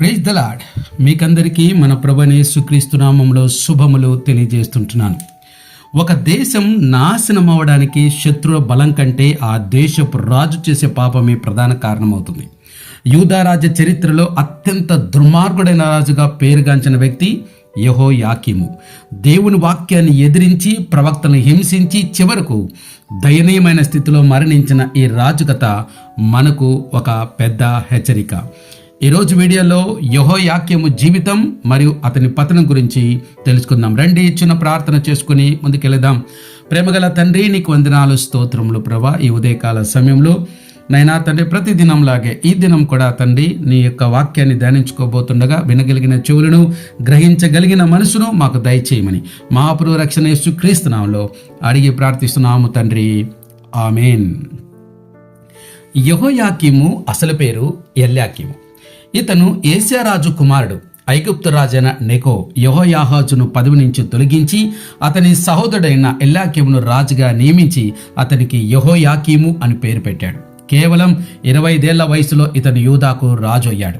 Praise the lord మీకందరికీ మన ప్రభనే సుక్రీస్తునామంలో శుభములు తెలియజేస్తుంటున్నాను. ఒక దేశం నాశనం అవ్వడానికి శత్రుల బలం కంటే ఆ దేశపు రాజు చేసే పాపమే ప్రధాన కారణమవుతుంది. యూదారాజ్య చరిత్రలో అత్యంత దుర్మార్గుడైన రాజుగా పేరుగాంచిన వ్యక్తి యహో యాకిము దేవుని వాక్యాన్ని ఎదిరించి ప్రవక్తను హింసించి చివరకు దయనీయమైన స్థితిలో మరణించిన ఈ రాజు కథ మనకు ఒక పెద్ద హెచ్చరిక. ఈరోజు వీడియోలో యహో యాక్యము జీవితం మరియు అతని పతనం గురించి తెలుసుకుందాం. రండి చిన్న ప్రార్థన చేసుకుని ముందుకెళదాం. ప్రేమగల తండ్రి నీకు వందనాలు స్తోత్రములు ప్రభా. ఈ ఉదయకాల సమయంలో నైనా తండ్రి ప్రతి దినంలాగే ఈ దినం కూడా తండ్రి నీ యొక్క వాక్యాన్ని ధ్యానించుకోబోతుండగా వినగలిగిన చెవులను గ్రహించగలిగిన మనసును మాకు దయచేయమని మహాపురు రక్షణ యేసు క్రీస్తునామంలో అడిగి ప్రార్థిస్తున్నాము తండ్రి. ఆమెన్. యహోయాకిము అసలు పేరు ఎల్యాకిము. ఇతను ఏసియారాజు కుమారుడు. ఐగుప్తు రాజైన నెకో యహోయాహాజును పదవి నుంచి తొలగించి అతని సహోదరుడైన ఎల్లాకీమును రాజుగా నియమించి అతనికి యహోయాకీము అని పేరు పెట్టాడు. కేవలం ఇరవైదేళ్ళ వయసులో ఇతను యూదాకు రాజు అయ్యాడు.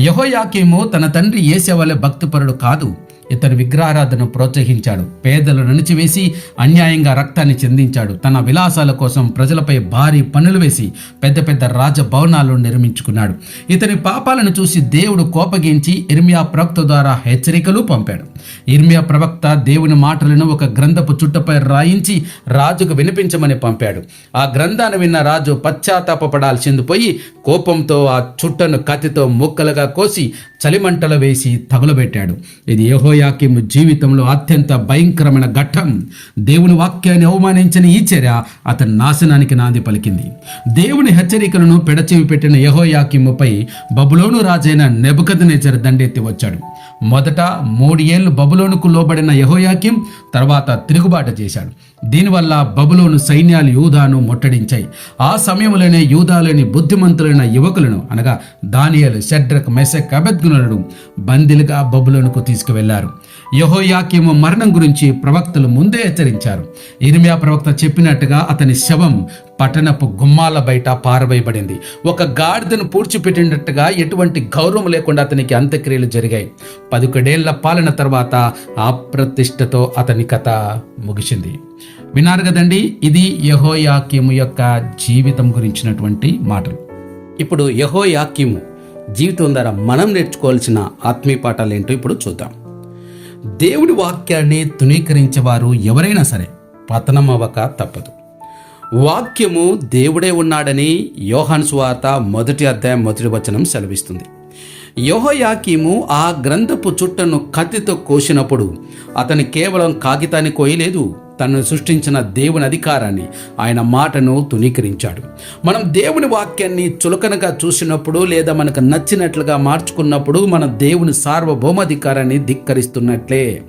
యహోయాకీము తన తండ్రి ఏసేవలె భక్తిపరుడు కాదు. ఇతను విగ్రహారాధన ప్రోత్సహించాడు. పేదలను నణిచివేసి అన్యాయంగా రక్తాన్ని చెందించాడు. తన విలాసాల కోసం ప్రజలపై భారీ పనులు వేసి పెద్ద పెద్ద రాజభవనాలు నిర్మించుకున్నాడు. ఇతని పాపాలను చూసి దేవుడు కోపగించి ఇర్మియా ప్రవక్త ద్వారా హెచ్చరికలు పంపాడు. ఇర్మియా ప్రవక్త దేవుని మాటలను ఒక గ్రంథపు చుట్టపై రాయించి రాజుకు వినిపించమని పంపాడు. ఆ గ్రంథాన్ని విన్న రాజు పశ్చాత్తాపడాల్సింది పోయి కోపంతో ఆ చుట్టను కత్తితో ముక్కలుగా కోసి చలిమంటలు వేసి తగులబెట్టాడు. ఇది ఏహో యెహోయాకీము జీవితంలో అత్యంత భయంకరమైన ఘట్టం. దేవుని వాక్యాన్ని అవమానించిన ఈ చర్య అతని నాశనానికి నాంది పలికింది. దేవుని హెచ్చరికలను పెడచెవి పెట్టిన యహోయాకిముపై బబులోను రాజైన నెబుకద్నెజర్ దండెత్తి వచ్చాడు. మొదట మూడు ఏళ్ళు బబులోనుకు లోబడిన యహోయాకిం తర్వాత తిరుగుబాటు చేశాడు. దీనివల్ల బబులోను సైన్యాలు యూదాను ముట్టడించాయి. ఆ సమయంలోనే యూదాలోని బుద్ధిమంతులైన యువకులను అనగా దానియలు షడ్రక్ మెసెక్ అబెద్గునులను బందీలుగా బబులోనుకు తీసుకువెళ్ళారు. యహోయాకీము మరణం గురించి ప్రవక్తలు ముందే హెచ్చరించారు. ఇర్మియా ప్రవక్త చెప్పినట్టుగా అతని శవం పట్టణపు గుమ్మాల బయట పారవేయబడింది. ఒక గాడిదను పూడ్చిపెట్టినట్టుగా ఎటువంటి గౌరవం లేకుండా అతనికి అంత్యక్రియలు జరిగాయి. పదుకొడేళ్ళ పాలన తర్వాత అప్రతిష్టతో అతని కథ ముగిసింది. విన్నారు కదండి ఇది యహోయాకీము యొక్క జీవితం గురించినటువంటి మాటలు. ఇప్పుడు యహోయాకీము జీవితం ద్వారా మనం నేర్చుకోవాల్సిన ఆత్మీయ పాఠాలు ఏంటో ఇప్పుడు చూద్దాం. దేవుడి వాక్యాన్ని తునీకరించేవారు ఎవరైనా సరే పతనం అవ్వక తప్పదు. వాక్యము దేవుడే ఉన్నాడని యోహాను సువార్త మొదటి అధ్యాయం మొదటి వచనం సెలవిస్తుంది. యోహయాకీము ఆ గ్రంథపు చుట్టను కత్తితో కోసినప్పుడు అతను కేవలం కాగితాన్ని కోయలేదు తనను సృష్టించిన దేవుని అధికారాన్ని ఆయన మాటను తునీకరించాడు మనం దేవుని వాక్యాన్ని చులకనగా చూసినప్పుడు లేదా మనకు నచ్చినట్లుగా మార్చుకున్నప్పుడు మన దేవుని సార్వభౌమాధికారాన్ని ధిక్కరిస్తున్నట్లే.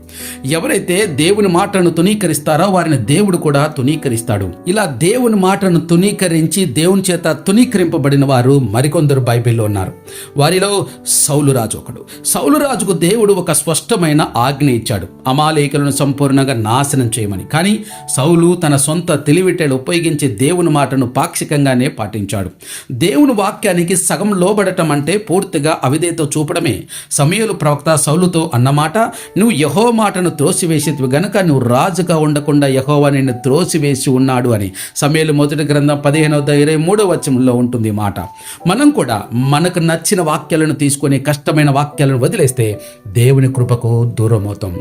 ఎవరైతే దేవుని మాటను తునీకరిస్తారో వారిని దేవుడు కూడా తునీకరిస్తాడు ఇలా దేవుని మాటను తునీకరించి దేవుని చేత తునీకరింపబడిన వారు మరికొందరు బైబిల్లో ఉన్నారు. వారిలో సౌలురాజు ఒకడు. సౌలురాజుకు దేవుడు ఒక స్పష్టమైన ఆజ్ఞ ఇచ్చాడు. అమాలేకులను సంపూర్ణంగా నాశనం చేయమని. కానీ సౌలు తన సొంత తెలివిటేలు ఉపయోగించి దేవుని మాటను పాక్షికంగానే పాటించాడు. దేవుని వాక్యానికి సగం లోబడటం అంటే పూర్తిగా అవిధేతో చూపడమే. సమయలు ప్రవక్త సౌలుతో అన్నమాట నువ్వు యహో మాటను త్రోసివేసేవి గనుక నువ్వు రాజుగా ఉండకుండా యహోవా నిన్ను త్రోసివేసి ఉన్నాడు అని సమయలు మొదటి గ్రంథం పదిహేనవ ఇరవై మూడో వచనంలో ఉంటుంది మాట. మనం కూడా మనకు నచ్చిన వాక్యాలను తీసుకొని కష్టమైన వాక్యాలను వదిలేస్తే దేవుని కృపకు దూరం అవుతాం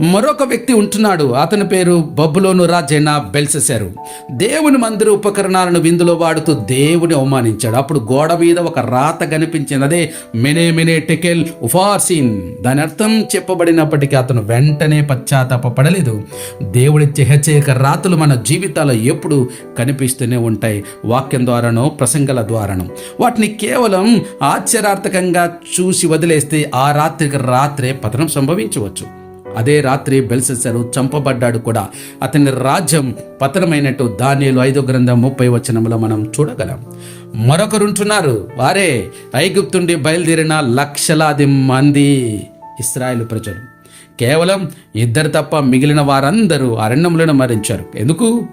మరొక వ్యక్తి ఉంటున్నాడు అతని పేరు బబ్బులోను రాజైన బెల్సెసారు దేవుని మందిర ఉపకరణాలను విందులో వాడుతూ దేవుని అవమానించాడు. అప్పుడు గోడ మీద ఒక రాత కనిపించినదే మెనే మెనే టెకెల్ ఉఫార్సిన్. దాని అర్థం చెప్పబడినప్పటికీ అతను వెంటనే పశ్చాత్తాపడలేదు దేవుడిచ్చే హెచ్చరిక రాతలు మన జీవితాల్లో ఎప్పుడు కనిపిస్తూనే ఉంటాయి. వాక్యం ద్వారానో ప్రసంగల ద్వారానో. వాటిని కేవలం ఆశ్చర్యార్థకంగా చూసి వదిలేస్తే ఆ రాత్రికి రాత్రే పతనం సంభవించవచ్చు. అదే రాత్రి బెల్సెసరు చంపబడ్డాడు కూడా. అతని రాజ్యం పతనమైనట్టు దానిలో ఐదో గ్రంథం ముప్పై వచనంలో మనం చూడగలం. మరొకరుంటున్నారు. వారే ఐగుప్తుండి బయలుదేరిన లక్షలాది మంది ఇస్రాయేల్ ప్రజలు. కేవలం ఇద్దరు తప్ప మిగిలిన వారందరూ అరణ్యంలోనే మరించారు. ఎందుకు?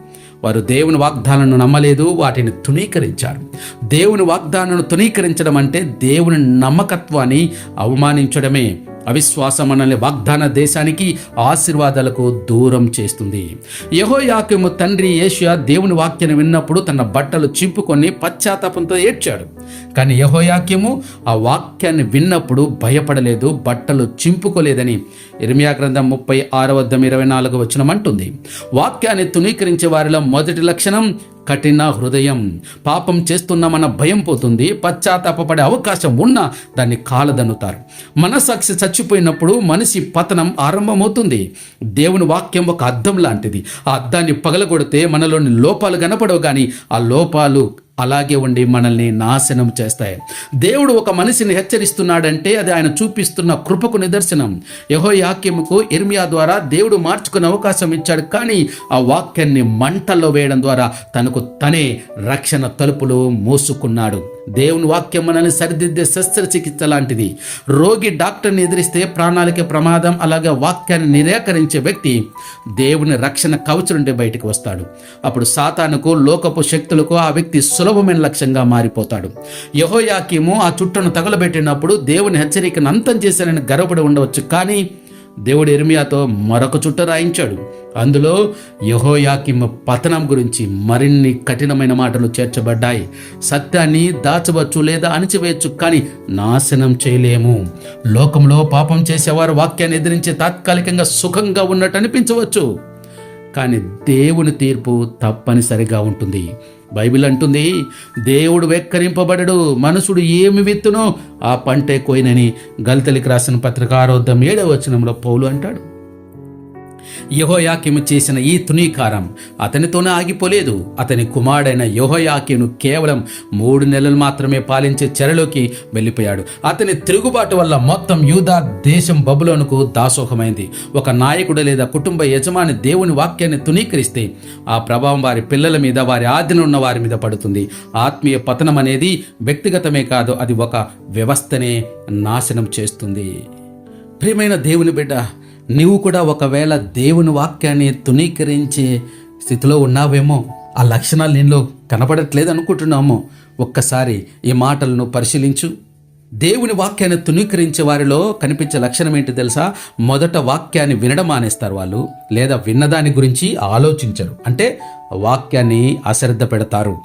వారు దేవుని వాగ్దానాలను నమ్మలేదు వాటిని తునీకరించారు దేవుని వాగ్దానాలను తునీకరించడం అంటే దేవుని నమ్మకత్వాన్ని అవమానించడమే. అవిశ్వాసం మనల్ని వాగ్దాన దేశానికి ఆశీర్వాదాలకు దూరం చేస్తుంది. యహోయాకిము తండ్రి ఏషియా దేవుని వాక్యాన్ని విన్నప్పుడు తన బట్టలు చింపుకొని పశ్చాత్తాపంతో ఏడ్చాడు. కానీ యహోయాక్యము ఆ వాక్యాన్ని విన్నప్పుడు భయపడలేదు బట్టలు చింపుకోలేదని ఇర్మియా గ్రంథం ముప్పై ఆరవ ఇరవై నాలుగు వచనమంటుంది వాక్యాన్ని తునీకరించే వారిలో మొదటి లక్షణం కఠిన హృదయం. పాపం చేస్తున్నామన్న భయం పోతుంది. పశ్చాత్తాపడే అవకాశం ఉన్నా దాన్ని కాలదన్నుతారు. మనసాక్షి చచ్చిపోయినప్పుడు మనిషి పతనం ఆరంభమవుతుంది. దేవుని వాక్యం ఒక అద్దం లాంటిది. ఆ అద్దాన్ని పగలగొడితే మనలోని లోపాలు కనపడవు కానీ ఆ లోపాలు అలాగే ఉండి మనల్ని నాశనం చేస్తాయి. దేవుడు ఒక మనిషిని హెచ్చరిస్తున్నాడంటే అది ఆయన చూపిస్తున్న కృపకు నిదర్శనం. యహో యాక్యముకు ఇర్మియా ద్వారా దేవుడు మార్చుకునే అవకాశం ఇచ్చాడు. కానీ ఆ వాక్యాన్ని మంటల్లో వేయడం ద్వారా తనకు తనే రక్షణ తలుపులు మూసుకున్నాడు. దేవుని వాక్యం మనల్ని సరిదిద్దే శస్త్రచికిత్స లాంటిది. రోగి డాక్టర్ని ఎదిరిస్తే ప్రాణాలకే ప్రమాదం అలాగే వాక్యాన్ని నిరాకరించే వ్యక్తి దేవుని రక్షణ కవచం నుండి బయటికి వస్తాడు. అప్పుడు సాతానుకు లోకపు శక్తులకు ఆ వ్యక్తి సులభమైన లక్ష్యంగా మారిపోతాడు. యహోయాకీము ఆ చుట్టను తగలబెట్టినప్పుడు దేవుని హెచ్చరికను అంతం చేశానని గర్వపడి ఉండవచ్చు. కానీ దేవుడు ఎర్మియాతో మరొక చుట్ట రాయించాడు. అందులో యహోయాకిమ్ పతనం గురించి మరిన్ని కఠినమైన మాటలు చేర్చబడ్డాయి. సత్యాన్ని దాచవచ్చు లేదా అణిచివేయచ్చు కానీ నాశనం చేయలేము. లోకంలో పాపం చేసేవారు వాక్యాన్ని ఎదిరించే తాత్కాలికంగా సుఖంగా ఉన్నట్టు అనిపించవచ్చు. కానీ దేవుని తీర్పు తప్పనిసరిగా ఉంటుంది. బైబిల్ అంటుంది దేవుడు వెక్కరింపబడడు మనుషుడు ఏమి విత్తునో ఆ పంటే కోయినని గల్తలికి రాసిన పత్రిక ఆరోధం ఏడవ వచనంలో పౌలు అంటాడు. యహోయాకిము చేసిన ఈ తునీకారం అతనితోనే ఆగిపోలేదు. అతని కుమారుడైన యహోయాకిను కేవలం మూడు నెలలు మాత్రమే పాలించే చెరలోకి వెళ్ళిపోయాడు. అతని తిరుగుబాటు వల్ల మొత్తం యూదా దేశం బబులోనుకు దాసోహమైంది. ఒక నాయకుడు లేదా కుటుంబ యజమాని దేవుని వాక్యాన్ని తునీకరిస్తే ఆ ప్రభావం వారి పిల్లల మీద వారి ఆదిన ఉన్న వారి మీద పడుతుంది. ఆత్మీయ పతనం అనేది వ్యక్తిగతమే కాదు అది ఒక వ్యవస్థనే నాశనం చేస్తుంది. ప్రియమైన దేవుని బిడ్డ నీవు కూడా ఒకవేళ దేవుని వాక్యాన్ని తునీకరించే స్థితిలో ఉన్నావేమో ఆ లక్షణాలు నీలో కనపడట్లేదు అనుకుంటున్నాము ఒక్కసారి ఈ మాటలను పరిశీలించు. దేవుని వాక్యాన్ని తునీకరించే వారిలో కనిపించే లక్షణం ఏంటి తెలుసా? మొదట వాక్యాన్ని వినడం మానేస్తారు వాళ్ళు లేదా విన్నదాని గురించి ఆలోచించరు. అంటే వాక్యాన్ని అశ్రద్ధ పెడతారు.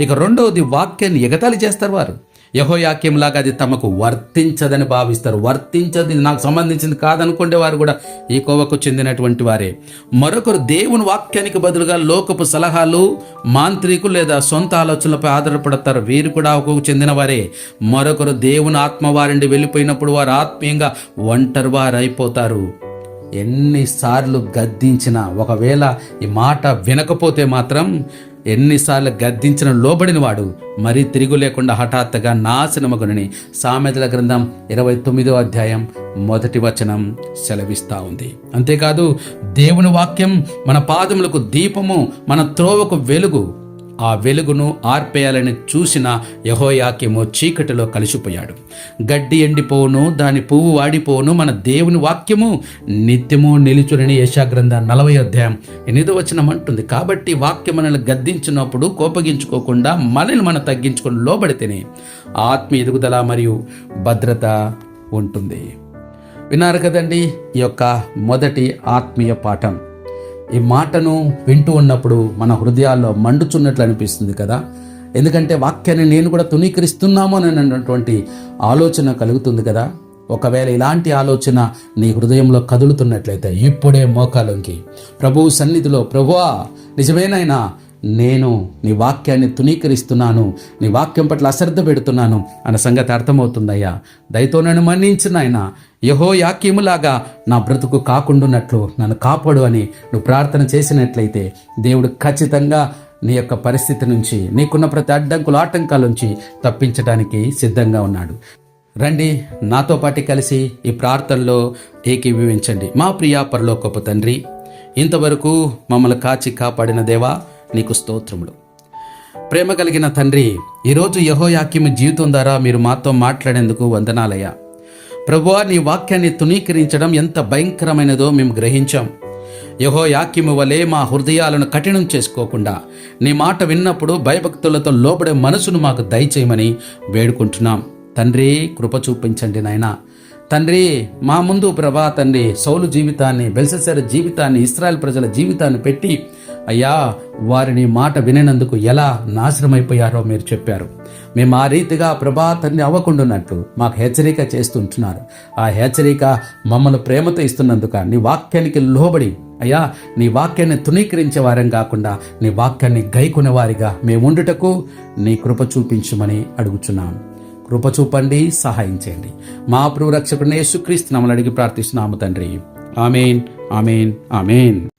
ఇక రెండవది వాక్యాన్ని ఎగతాళి చేస్తారు వారు. యహోయాక్యంలాగా అది తమకు వర్తించదని భావిస్తారు. వర్తించదు ఇది నాకు సంబంధించింది కాదనుకోండి వారు కూడా ఈ కోవకు చెందినటువంటి వారే. మరొకరు దేవుని వాక్యానికి బదులుగా లోకపు సలహాలు మాంత్రికులు లేదా సొంత ఆలోచనలపై ఆధారపడతారు. వీరు కూడా ఒక్కొక్క చెందిన వారే. మరొకరు దేవుని ఆత్మ వారిని వెళ్ళిపోయినప్పుడు వారు ఆత్మీయంగా ఒంటరి వారు అయిపోతారు ఎన్నిసార్లు గద్దించినా ఒకవేళ ఈ మాట వినకపోతే మాత్రం ఎన్నిసార్లు గద్దించిన లోబడిన వాడు మరీ తిరుగు లేకుండా హఠాత్తుగా నాశనమగునని సామెతల గ్రంథం ఇరవై తొమ్మిదో అధ్యాయం మొదటి వచనం సెలవిస్తూ ఉంది. అంతేకాదు దేవుని వాక్యం మన పాదములకు దీపము మన త్రోవకు వెలుగు ఆ వెలుగును ఆర్పేయాలని చూసిన యహోయాకేమో చీకటిలో కలిసిపోయాడు. గడ్డి ఎండిపోవును దాని పువ్వు వాడిపోవును మన దేవుని వాక్యము. నిత్యము నిలుచురని యశాగ్రంథ నలభై అధ్యాయం ఎనిమిదో వచనం అంటుంది. కాబట్టి వాక్యం మనల్ని గద్దించినప్పుడు కోపగించుకోకుండా మనల్ని మనం తగ్గించుకొని లోబడితేనే ఆత్మీయ ఎదుగుదల మరియు భద్రత ఉంటుంది. విన్నారు కదండి ఈ యొక్క మొదటి ఆత్మీయ పాఠం. ఈ మాటను వింటూ ఉన్నప్పుడు మన హృదయాల్లో మండుచున్నట్లు అనిపిస్తుంది కదా? ఎందుకంటే వాక్యాన్ని నేను కూడా తునీకరిస్తున్నాము అని అన్నటువంటి ఆలోచన కలుగుతుంది కదా? ఒకవేళ ఇలాంటి ఆలోచన నీ హృదయంలో కదులుతున్నట్లయితే ఇప్పుడే మోకాలంకి ప్రభువు సన్నిధిలో ప్రభువా నిజమేనైనా నేను నీ వాక్యాన్ని తునీకరిస్తున్నాను నీ వాక్యం పట్ల అశ్రద్ధ పెడుతున్నాను అన్న సంగతి అర్థమవుతుందయ్యా. దయతో నన్ను మన్నించిన ఆయన యహో యాక్యములాగా నా బ్రతుకు కాకుండున్నట్లు నన్ను కాపాడు అని నువ్వు ప్రార్థన చేసినట్లయితే దేవుడు ఖచ్చితంగా నీ యొక్క పరిస్థితి నుంచి నీకున్న ప్రతి అడ్డంకుల ఆటంకాల నుంచి తప్పించడానికి సిద్ధంగా ఉన్నాడు. రండి నాతో పాటు కలిసి ఈ ప్రార్థనలో ఏకీభవించండి. మా ప్రియ పరలోకపు తండ్రి ఇంతవరకు మమ్మల్ని కాచి కాపాడిన దేవా నీకు స్తోత్రములు. ప్రేమ కలిగిన తండ్రి ఈరోజు యహోయాక్యము జీవితం ద్వారా మీరు మాతో మాట్లాడేందుకు వందనాలయ్యా. ప్రభువా నీ వాక్యాన్ని తునీకరించడం ఎంత భయంకరమైనదో మేము గ్రహించాం. యహో యాక్యము వలె మా హృదయాలను కఠినం చేసుకోకుండా నీ మాట విన్నప్పుడు భయభక్తులతో లోబడే మనసును మాకు దయచేయమని వేడుకుంటున్నాం. తండ్రి కృప చూపించండి నాయనా. తండ్రి మా ముందు ప్రభా తండ్రి సౌలు జీవితాన్ని బెల్సెసర జీవితాన్ని ఇస్రాయల్ ప్రజల జీవితాన్ని పెట్టి అయ్యా వారిని మాట వినినందుకు ఎలా నాశనమైపోయారో మీరు చెప్పారు. మేము ఆ రీతిగా ప్రభాతాన్ని అవ్వకుండాన్నట్లు మాకు హెచ్చరిక చేస్తుంటున్నారు. ఆ హెచ్చరిక మమ్మల్ని ప్రేమతో ఇస్తున్నందుక నీ వాక్యానికి లోబడి అయ్యా నీ వాక్యాన్ని తునీకరించే వారం కాకుండా నీ వాక్యాన్ని గైకునే వారిగా మేముండుటకు నీ కృప చూపించమని అడుగుచున్నాను కృప చూపండి సహాయం చేయండి. మా ప్రభు రక్షకుడిని యేసుక్రీస్తు నమ్మని అడిగి ప్రార్థిస్తున్నాము తండ్రి. Amen amen amen.